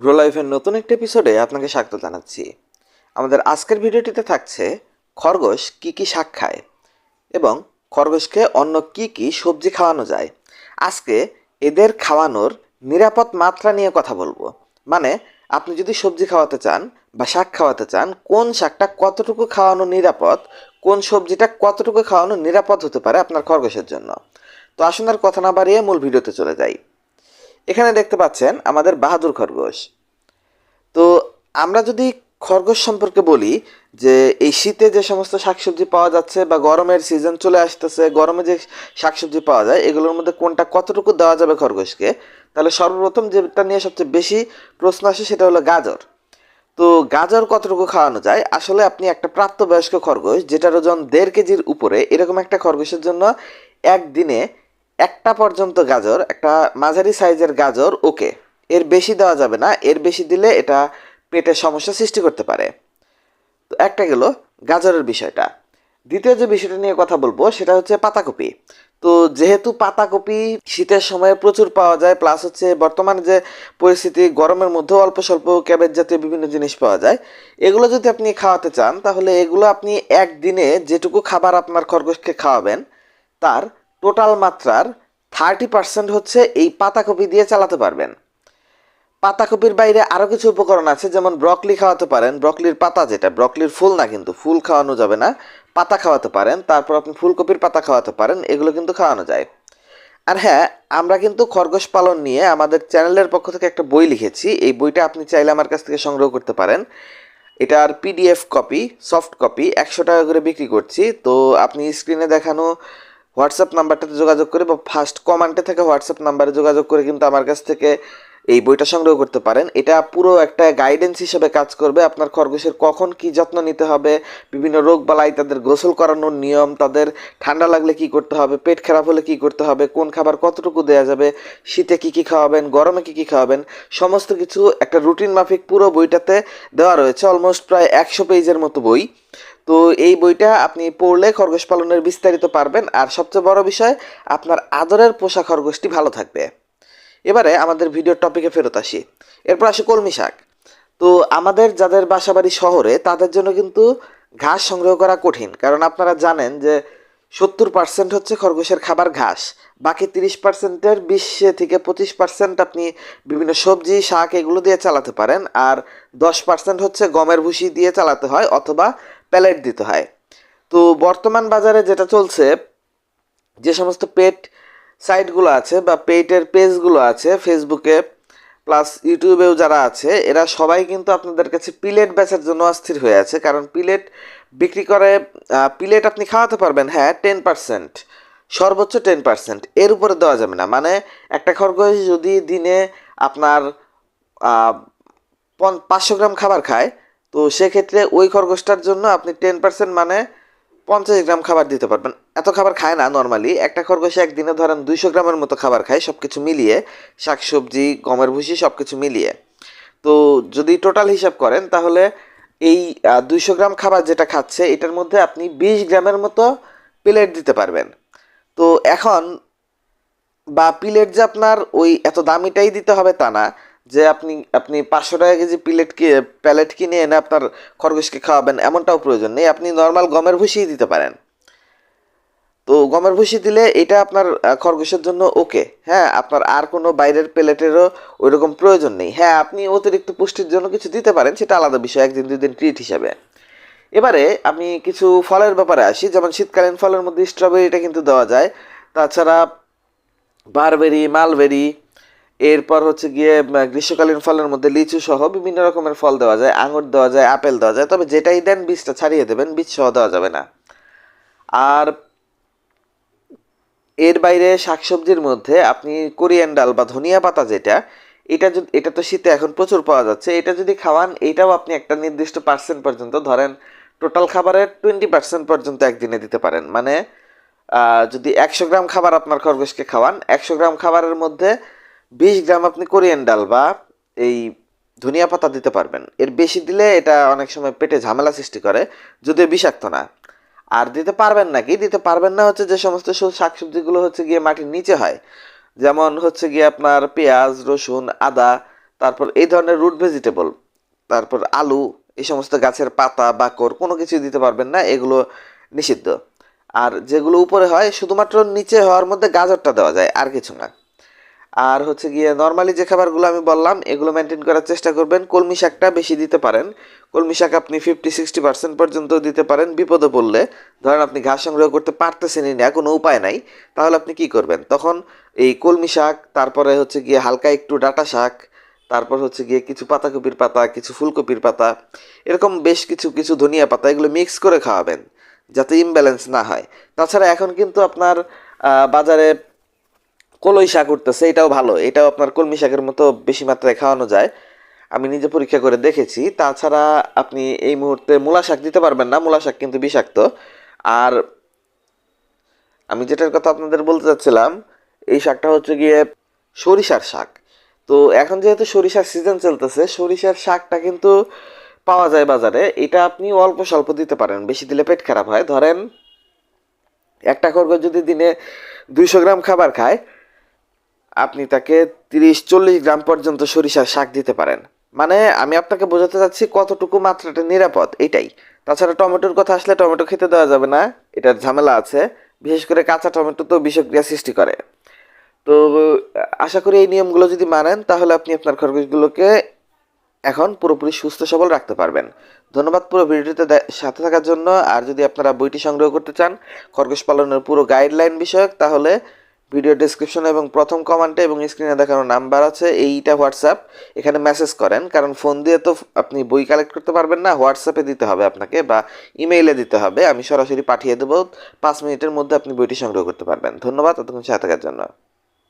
Grow লাইফের নতুন একটি এপিসোডে আপনাকে স্বাগত জানাচ্ছি। আমাদের আজকের ভিডিওটিতে থাকছে খরগোশ কি কি শাক খায় এবং খরগোশকে অন্য কি কি সবজি খাওয়ানো যায়। আজকে এদের খাওয়ানোর নিরাপদ মাত্রা নিয়ে কথা বলব। মানে আপনি যদি সবজি খাওয়াতে চান বা শাক খাওয়াতে চান, কোন শাকটা কতটুকু খাওয়ানো নিরাপদ, কোন সবজিটা কতটুকু খাওয়ানো নিরাপদ হতে পারে আপনার খরগোশের জন্য। তো আসুন আর কথা না বাড়িয়ে মূল ভিডিওতে চলে যাই। এখানে দেখতে পাচ্ছেন আমাদের বাহাদুর খরগোশ। তো আমরা যদি খরগোশ সম্পর্কে বলি যে এই শীতে যে সমস্ত শাকসবজি পাওয়া যাচ্ছে বা গরমের সিজন চলে আসতেছে, গরমে যে শাকসবজি পাওয়া যায়, এগুলোর মধ্যে কোনটা কতটুকু দেওয়া যাবে খরগোশকে? তাহলে সর্বপ্রথম যেটা নিয়ে সবচেয়ে বেশি প্রশ্ন আসে সেটা হলো গাজর। তো গাজর কতটুকু খাওয়ানো যায়? আসলে আপনি একটা প্রাপ্তবয়স্ক খরগোশ যেটার ওজন দেড় কেজির উপরে, এরকম একটা খরগোশের জন্য একদিনে একটা পর্যন্ত গাজর, একটা মাঝারি সাইজের গাজর, ওকে। এর বেশি দেওয়া যাবে না, এর বেশি দিলে এটা পেটের সমস্যা সৃষ্টি করতে পারে। তো একটা গেল গাজরের বিষয়টা। দ্বিতীয় যে বিষয়টা নিয়ে কথা বলব, সেটা হচ্ছে পাতাকপি। তো যেহেতু পাতাকপি শীতের সময় প্রচুর পাওয়া যায়, প্লাস হচ্ছে বর্তমানে যে পরিস্থিতি, গরমের মধ্যেও অল্প স্বল্প ক্যাবেজ জাতীয় বিভিন্ন জিনিস পাওয়া যায়, এগুলো যদি আপনি খাওয়াতে চান, তাহলে এগুলো আপনি একদিনে যেটুকু খাবার আপনার খরগোশকে খাওয়াবেন, তার টোটাল মাত্রার থার্টি পার্সেন্ট হচ্ছে এই পাতাকপি দিয়ে চালাতে পারবেন। পাতাকপির বাইরে আরও কিছু উপকরণ আছে, যেমন ব্রকলি খাওয়াতে পারেন, ব্রকলির পাতা যেটা, ব্রকলির ফুল না কিন্তু, ফুল খাওয়ানো যাবে না, পাতা খাওয়াতে পারেন, তারপর আপনি ফুলকপির পাতা খাওয়াতে পারেন, এগুলো কিন্তু খাওয়ানো যায়। আর হ্যাঁ আমরা কিন্তু খরগোশ পালন নিয়ে আমাদের চ্যানেলের পক্ষ থেকে একটা বই লিখেছি, এই বইটা আপনি চাইলে আমার কাছ থেকে সংগ্রহ করতে পারেন। এটার পিডিএফ কপি, সফট কপি, একশো টাকা করে বিক্রি করছি, তো আপনি স্ক্রিনে দেখানো হোয়াটসঅ্যাপ নাম্বারটাতে যোগাযোগ করে বা ফার্স্ট কমেন্টে থেকে হোয়াটসঅ্যাপ নাম্বারে যোগাযোগ করে কিন্তু আমার কাছ থেকে এই বইটা সংগ্রহ করতে পারেন। এটা পুরো একটা গাইডেন্স হিসেবে কাজ করবে। আপনার খরগোশের কখন কি যত্ন নিতে হবে, বিভিন্ন রোগ বালাই তাদের গোসল করানোর নিয়ম, তাদের ঠান্ডা লাগলে কি করতে হবে, পেট খারাপ হলে কি করতে হবে, কোন খাবার কতটুকু দেওয়া যাবে, শীতে কি কি খাওয়াবেন, গরমে কি কি খাওয়াবেন, সমস্ত কিছু একটা রুটিন মাফিক পুরো বইটাতে দেওয়া রয়েছে। অলমোস্ট প্রায় একশো পেজের মতো বই। তো এই বইটা আপনি পড়লে খরগোশ পালনের বিস্তারিত পারবেন। আর সবচেয়ে বড় বিষয়, আপনার আদরের পোষা খরগোশটি ভালো থাকবে। এবারে আমাদের ভিডিওর টপিকে ফেরত আসি। এরপর আসি কলমি শাক। তো আমাদের যাদের বাসাবাড়ি শহরে, তাদের জন্য কিন্তু ঘাস সংগ্রহ করা কঠিন। কারণ আপনারা জানেন যে সত্তর পার্সেন্ট হচ্ছে খরগোশের খাবার ঘাস। বাকি তিরিশ পার্সেন্টের বিশ থেকে পঁচিশ পার্সেন্ট আপনি বিভিন্ন সবজি, শাক এগুলো দিয়ে চালাতে পারেন। আর দশ পার্সেন্ট হচ্ছে গমের ভুসি দিয়ে চালাতে হয় অথবা প্যালেট দিতে হয়। তো বর্তমান বাজারে যেটা চলছে, যে সমস্ত পেট সাইটগুলো আছে বা পেটের পেজগুলো আছে, ফেসবুকে প্লাস ইউটিউবেও যারা আছে, এরা সবাই কিন্তু আপনাদের কাছে পিলেট বেচার জন্য অস্থির হয়ে আছে। কারণ পিলেট বিক্রি করে পিলেট আপনি খাওয়াতে পারবেন হ্যাঁ টেন পার্সেন্ট সর্বোচ্চ টেন পার্সেন্ট এর উপরে দেওয়া যাবে না। মানে একটা খরগোশ যদি দিনে আপনার পাঁচশো গ্রাম খাবার খায় তো সেক্ষেত্রে ওই খরগোশটার জন্য আপনি টেন পার্সেন্ট মানে পঞ্চাশ গ্রাম খাবার দিতে পারবেন। এত খাবার খায় না নর্মালি একটা খরগোশ একদিনে ধরেন দুইশো গ্রামের মতো খাবার খায় সব কিছু মিলিয়ে, শাকসবজি, গমের ভুসি সব কিছু মিলিয়ে। তো যদি টোটাল হিসাব করেন, তাহলে এই দুইশো গ্রাম খাবার যেটা খাচ্ছে, এটার মধ্যে আপনি বিশ গ্রামের মতো প্লেট দিতে পারবেন। তো এখন বা প্লেট যে আপনার ওই এত দামিটাই দিতে হবে তা না। যে আপনি আপনি পাঁচশো টাকা কেজি প্লেট কি প্যালেট কিনে এনে আপনার খরগোশকে খাওয়াবেন, এমনটাও প্রয়োজন নেই। আপনি নর্মাল গমের ভুসিই দিতে পারেন। তো গমের ভুসি দিলে এটা আপনার খরগোশের জন্য ওকে হ্যাঁ আপনার আর কোনো বাইরের প্লেটেরও ওই রকম প্রয়োজন নেই। হ্যাঁ আপনি অতিরিক্ত পুষ্টির জন্য কিছু দিতে পারেন, সেটা আলাদা বিষয়, একদিন দুই দিন ট্রিট হিসাবে। এবারে আমি কিছু ফলের ব্যাপারে আসি, যেমন শীতকালীন ফলের মধ্যে স্ট্রবেরিটা কিন্তু দেওয়া যায়। তাছাড়া বারবেরি মালবেরি এরপর হচ্ছে গিয়ে গ্রীষ্মকালীন ফলের মধ্যে লিচু সহ বিভিন্ন রকমের ফল দেওয়া যায়, আঙুর দেওয়া যায়, আপেল দেওয়া যায়, তবে যেটাই দেন বীজটা ছাড়িয়ে দেবেন, বীজ সহ দেওয়া যাবে না। আর এর বাইরে শাকসবজির মধ্যে আপনি কোরিয়ান ডাল বা ধনিয়া পাতা যেটা, এটা যদি এটা তো শীতে এখন প্রচুর পাওয়া যাচ্ছে, এটা যদি খাওয়ান, এটাও আপনি একটা নির্দিষ্ট পার্সেন্ট পর্যন্ত, ধরেন টোটাল খাবারের টোয়েন্টি পার্সেন্ট পর্যন্ত একদিনে দিতে পারেন। মানে যদি একশো গ্রাম খাবার আপনার খরগোশকে খাওয়ান, একশো গ্রাম খাবারের মধ্যে বিশ গ্রাম আপনি কোরিয়ান ডাল বা এই ধনিয়া পাতা দিতে পারবেন। এর বেশি দিলে এটা অনেক সময় পেটে ঝামেলা সৃষ্টি করে, যদিও বিষাক্ত না। আর দিতে পারবেন নাকি দিতে পারবেন না হচ্ছে যে সমস্ত শাকসবজিগুলো হচ্ছে গিয়ে মাটির নিচে হয়। যেমন হচ্ছে গিয়ে আপনার পেঁয়াজ, রসুন, আদা, তারপর এই ধরনের রুট ভেজিটেবল, তারপর আলু, এই সমস্ত গাছের পাতা, বাকর, কোনো কিছু দিতে পারবেন না, এগুলো নিষিদ্ধ। আর যেগুলো উপরে হয়, শুধুমাত্র নিচে হওয়ার মধ্যে গাজরটা দেওয়া যায়, আর কিছু না। আর হচ্ছে গিয়ে নর্মালি যে খাবারগুলো আমি বললাম, এগুলো মেনটেন করার চেষ্টা করবেন। কলমি শাকটা বেশি দিতে পারেন। কলমি শাক আপনি ফিফটি সিক্সটি পার্সেন্ট পর্যন্ত দিতে পারেন বিপদে পড়লে। ধরেন আপনি ঘাস সংগ্রহ করতে পারতেছেনই না, কোনো উপায় নাই। তাহলে আপনি কি করবেন? তখন এই কলমি শাক, তারপরে হচ্ছে গিয়ে হালকা একটু ডাটা শাক, তারপর হচ্ছে গিয়ে কিছু পাতাকপির পাতা, কিছু ফুলকপির পাতা, এরকম বেশ কিছু কিছু ধনিয়া পাতা এগুলো মিক্স করে খাওয়াবেন, যাতে ইমব্যালেন্স না হয়। তাছাড়া এখন কিন্তু আপনার বাজারে কলই শাক উঠতেছে, এটাও ভালো। এটাও আপনার কলমি শাকের মতো বেশি মাত্রায় খাওয়ানো যায়। আমি নিজে পরীক্ষা করে দেখেছি। তাছাড়া আপনি এই মুহূর্তে মূলা শাক দিতে পারবেন না। মূলা শাক কিন্তু বিষাক্ত। আর আমি যেটার কথা আপনাদের বলতে চাচ্ছিলাম, এই শাকটা হচ্ছে গিয়ে সরিষার শাক। তো এখন যেহেতু সরিষার সিজন চলতেছে, সরিষার শাকটা কিন্তু পাওয়া যায় বাজারে। এটা আপনি অল্প স্বল্প দিতে পারেন। বেশি দিলে পেট খারাপ হয়। ধরেন, একটা খরগোশ যদি দিনে দুইশো গ্রাম খাবার খায় আপনি তাকে তিরিশ, চল্লিশ গ্রাম পর্যন্ত সরিষার শাক দিতে পারেন। মানে আমি আপনাকে বোঝাতে চাচ্ছি কতটুকু মাত্রাটা নিরাপদ, এটাই। তাছাড়া টমেটোর কথা আসলে টমেটো খেতে দেওয়া যাবে না, এটার ঝামেলা আছে। বিশেষ করে কাঁচা টমেটো তো বিষক্রিয়া সৃষ্টি করে। তো, আশা করি এই নিয়মগুলো যদি মানেন, তাহলে আপনি আপনার খরগোশগুলোকে এখন পুরোপুরি সুস্থ, সবল রাখতে পারবেন। ধন্যবাদ পুরো ভিডিওটিতে সাথে থাকার জন্য। আর যদি আপনারা বইটি সংগ্রহ করতে চান খরগোশ পালনের পুরো গাইডলাইন বিষয়ক, তাহলে ভিডিও ডিসক্রিপশনে এবং প্রথম কমেন্টে এবং স্ক্রিনে দেখানো নাম্বার আছে, এইটা হোয়াটসঅ্যাপ এখানে মেসেজ করেন, কারণ ফোন দিয়ে তো আপনি বই কালেক্ট করতে পারবেন না হোয়াটসঅ্যাপে দিতে হবে আপনাকে বা ইমেইলে দিতে হবে। আমি সরাসরি পাঠিয়ে দেবো, পাঁচ মিনিটের মধ্যে আপনি বইটি সংগ্রহ করতে পারবেন। ধন্যবাদ, এতক্ষণ সাথে থাকার জন্য।